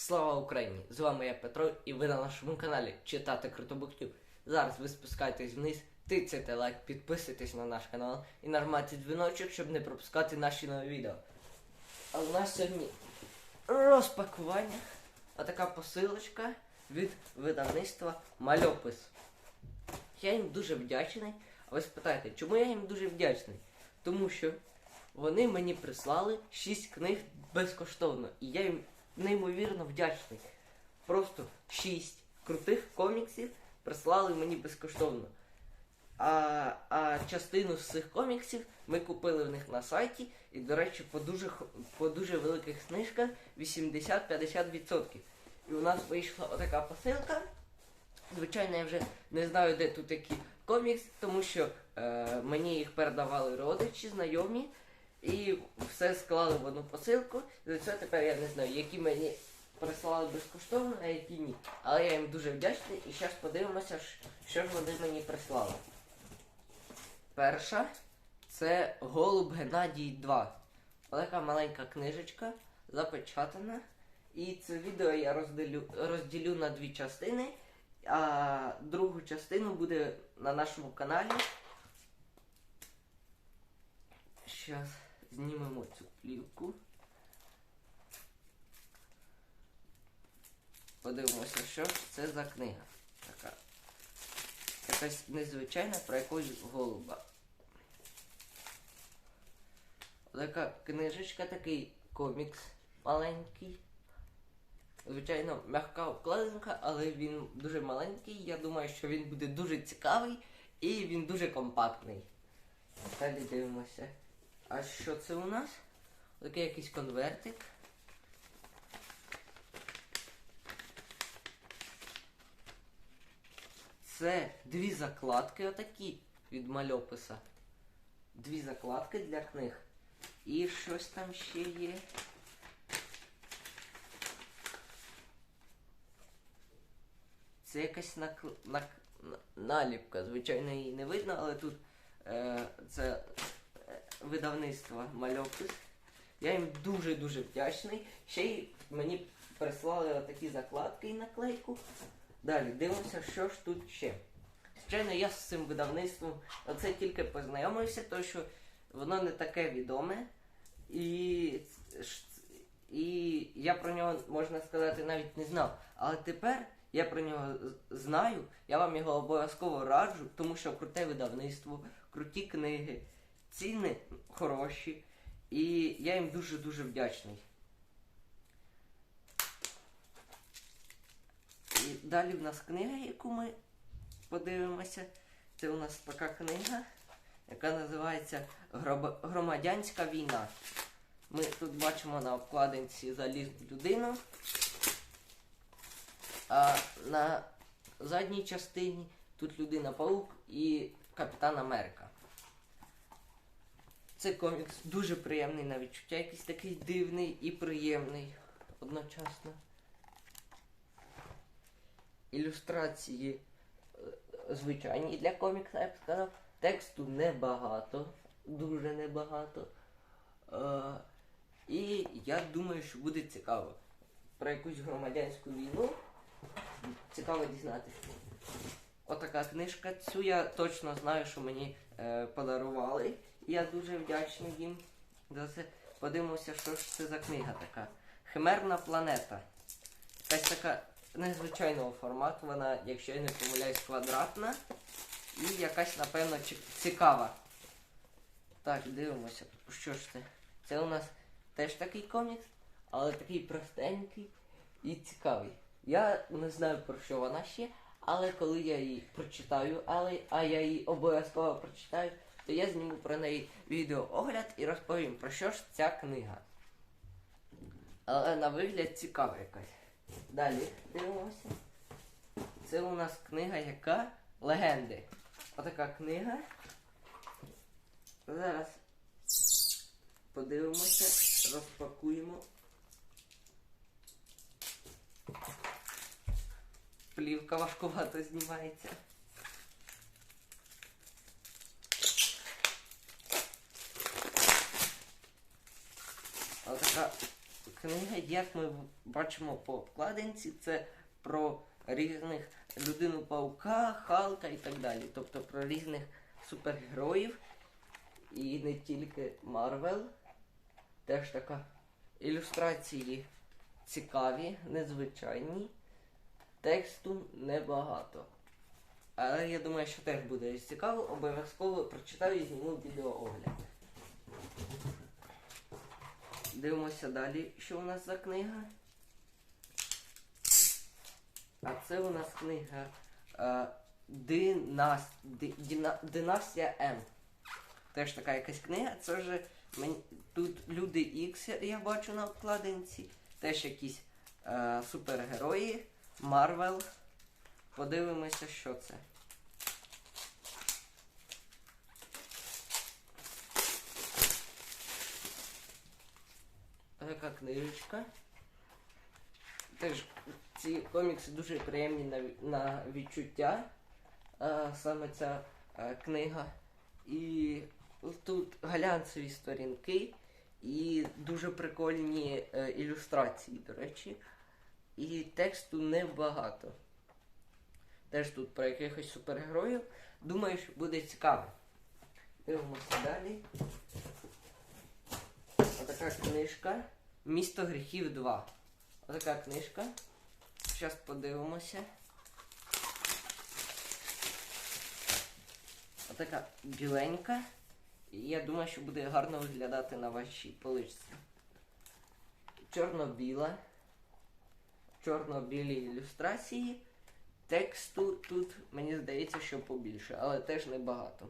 Слава Україні! З вами я Петро і ви на нашому каналі Читати Крутобухтю. Зараз ви спускаєтесь вниз, тицяйте лайк, підписуйтесь на наш канал і нажимайте дзвіночок, щоб не пропускати наші нові відео. А у нас сьогодні розпакування. А така посилочка від видавництва Мальопис. Я їм дуже вдячний. А ви спитаєте, чому я їм дуже вдячний? Тому що вони мені прислали 6 книг безкоштовно. І я їм неймовірно вдячний. Просто 6 крутих коміксів прислали мені безкоштовно. А, а частину з цих коміксів ми купили в них на сайті. І, до речі, по дуже, по дуже великих знижках 80-50%. І у нас вийшла отака посилка. Звичайно, я вже не знаю, де тут такі комікс, тому що е, мені їх передавали родичі, знайомі, і все склали в одну посилку. І за це тепер я не знаю, які мені прислали безкоштовно, а які ні. Але я їм дуже вдячний і зараз подивимося, що ж вони мені прислали. Перша це Голуб Геннадій 2. Отака маленька книжечка, запечатана. І це відео я розділю, розділю на дві частини. А другу частину буде на нашому каналі. Зараз знімемо цю плівку. Подивимося, що ж це за книга. Така. Якась незвичайна про якогось голуба. Така книжечка, такий комікс маленький. Звичайно, м'яка обкладинка, але він дуже маленький. Я думаю, що він буде дуже цікавий і він дуже компактний. Далі дивимося. А що це у нас? Такий якийсь конвертик. Це дві закладки отакі від мальописа. Дві закладки для книг. І щось там ще є. Це якась накл... нак... наліпка. Звичайно, її не видно, але тут е, це видавництво мальопис. Я їм дуже-дуже вдячний. Ще й мені прислали такі закладки і наклейку. Далі дивимося, що ж тут ще. Звичайно, я з цим видавництвом оце тільки познайомився, тому що воно не таке відоме. І, і я про нього, можна сказати, навіть не знав. Але тепер я про нього знаю, я вам його обов'язково раджу, тому що круте видавництво, круті книги, ціни хороші. І я їм дуже-дуже вдячний. І далі в нас книга, яку ми подивимося. Це у нас така книга, яка називається Громадянська війна. Ми тут бачимо на обкладинці залізну людину. А на задній частині тут людина паук і Капітан Америка. Це комікс дуже приємний на відчуття, якийсь такий дивний і приємний одночасно. Ілюстрації е, звичайні для комікса, я б сказав. Тексту небагато, дуже небагато. Е, і я думаю, що буде цікаво. Про якусь громадянську війну. Цікаво дізнатися. Отака книжка. Цю я точно знаю, що мені е, подарували. Я дуже вдячний їм за це. Подивимося, що ж це за книга така. Химерна планета. Якась така незвичайного формату. Вона, якщо я не помиляюсь, квадратна. І якась, напевно, цікава. Так, дивимося. Що ж це? Це у нас теж такий комікс, але такий простенький і цікавий. Я не знаю про що вона ще, але коли я її прочитаю, але, а я її обов'язково прочитаю, то я зніму про неї відеоогляд і розповім про що ж ця книга. Але на вигляд цікава якась. Dалі дивимося. Це у нас книга яка? Легенди. Отака книга. Зараз подивимося, розпакуємо. Плівка важкувато знімається. Отака книга, як ми бачимо по обкладинці, це про різних людину паука, Халка і так далі. Тобто про різних супергероїв. І не тільки Марвел. Теж така ілюстрації цікаві, незвичайні. Тексту небагато. Але я думаю, що теж буде цікаво, обов'язково прочитаю і зніму відеоогляд. Дивимося далі, що у нас за книга. А це у нас книга е, Динас, Династія М. Теж така якась книга. Це вже тут люди Ікс, я- я бачу на обкладинці. Теж якісь е, супергерої. Марвел. Подивимося, що це. Така книжечка. Теж ці комікси дуже приємні на, на відчуття. А, саме ця а, книга. І тут глянцеві сторінки і дуже прикольні е, ілюстрації, до речі. І тексту небагато. Теж тут про якихось супергероїв. Думаю, що буде цікаво. Дивимося далі. Отака книжка. Місто гріхів 2. Отака книжка. Зараз подивимося. Отака біленька. І я думаю, що буде гарно виглядати на вашій поличці. Чорно-біла. Чорно-білі ілюстрації. Тексту тут, мені здається, що побільше, але теж небагато.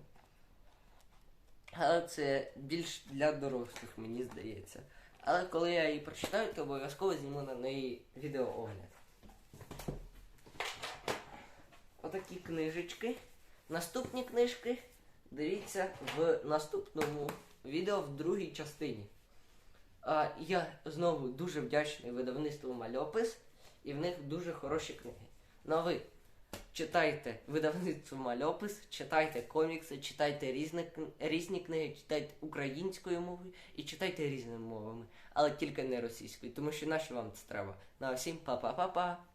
Але це більш для дорослих, мені здається. Але коли я її прочитаю, то обов'язково зніму на неї відеоогляд. Отакі книжечки. Наступні книжки дивіться в наступному відео в другій частині. А, я знову дуже вдячний видавництву Мальопис, і в них дуже хороші книги. Ну читайте видавництво Мальопис, читайте комікси, читайте різні, різні книги, читайте українською мовою і читайте різними мовами, але тільки не російською, тому що нащо вам це треба. На всім па-па-па-па!